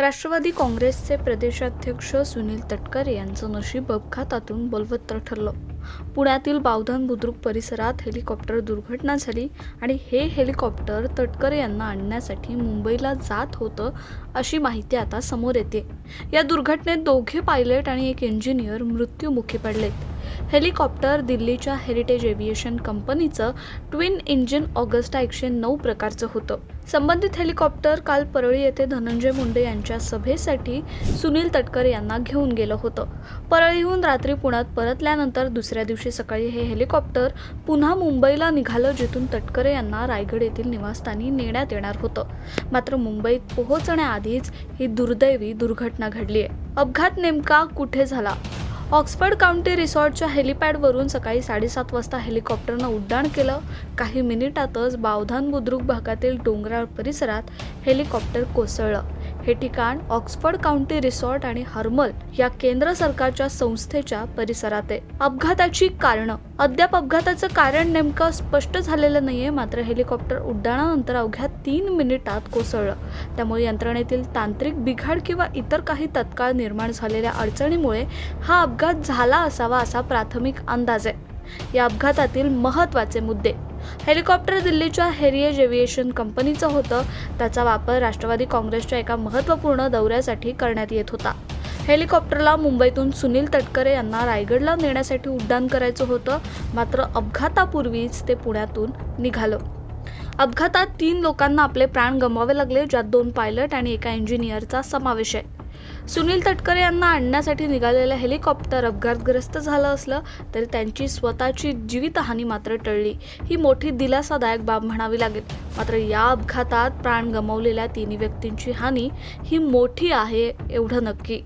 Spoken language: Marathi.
राष्ट्रवादी काँग्रेसचे प्रदेशाध्यक्ष सुनील तटकरे यांचं नशीब अपघातातून बलवत्तर ठरलं. पुण्यातील बावधन बुद्रुक परिसरात हेलिकॉप्टर दुर्घटना झाली आणि हे हेलिकॉप्टर तटकरे यांना आणण्यासाठी मुंबईला जात होतं अशी माहिती आता समोर येते. या दुर्घटनेत दोघे पायलट आणि एक इंजिनियर मृत्यूमुखी पडलेत. हेलिकॉप्टर दिल्लीच्या हेरिटेज एव्हिएशन कंपनीचं ट्विन इंजिन ऑगस्टा एकशे नऊ प्रकारचं होतं. संबंधित हेलिकॉप्टर काल परळी येथे धनंजय मुंडे यांच्या सभेसाठी सुनील तटकरे यांना घेऊन गेलं होतं. परळीहून रात्री पुण्यात परतल्यानंतर दुसऱ्या दिवशी सकाळी हे हेलिकॉप्टर पुन्हा मुंबईला निघालं जिथून तटकरे यांना रायगड येथील निवासस्थानी नेण्यात येणार होतं. मात्र मुंबईत पोहोचण्याआधीच ही दुर्दैवी दुर्घटना घडली आहे अपघात नेमका कुठे झाला? ऑक्सफर्ड काउंटी रिसॉर्टच्या हेलिपॅडवरून सकाळी साडेसात वाजता हेलिकॉप्टरनं उड्डाण केलं. काही मिनिटातच बावधान बुद्रुक भागातील डोंगराळ परिसरात हेलिकॉप्टर कोसळलं. हे ठिकाण ऑक्सफर्ड काउंटी रिसॉर्ट आणि हर्मल या केंद्र सरकारच्या संस्थेच्या परिसरात आहे. अपघाताची कारणं. अद्याप अपघाताचं कारण नेमकं स्पष्ट झालेलं नाहीये मात्र हेलिकॉप्टर उड्डाणानंतर अवघ्या तीन मिनिटात कोसळलं. त्यामुळे यंत्रणेतील तांत्रिक बिघाड किंवा इतर काही तत्काळ निर्माण झालेल्या अडचणीमुळे हा अपघात झाला असावा असा प्राथमिक अंदाज आहे. या अपघातातील महत्त्वाचे मुद्दे. हेलिकॉप्टर दिल्लीच्या हेरिएज एव्हिएशन कंपनीचं होतं. त्याचा वापर राष्ट्रवादी काँग्रेसच्या एका महत्त्वपूर्ण दौऱ्यासाठी करण्यात येत होता. हेलिकॉप्टरला मुंबईतून सुनील तटकरे यांना रायगडला नेण्यासाठी उड्डाण करायचं होतं. मात्र अपघातापूर्वीच ते पुण्यातून निघालं. अपघातात तीन लोकांना आपले प्राण गमवावे लागले ज्यात दोन पायलट आणि एका इंजिनियरचा समावेश आहे. सुनील तटकरे यांना आणण्यासाठी निघालेलं हेलिकॉप्टर अपघातग्रस्त झालं असलं तरी त्यांची स्वतःची जीवितहानी मात्र टळली. ही मोठी दिलासादायक बाब म्हणावी लागेल. मात्र या अपघातात प्राण गमावलेल्या तिन्ही व्यक्तींची हानी ही मोठी आहे एवढं नक्की.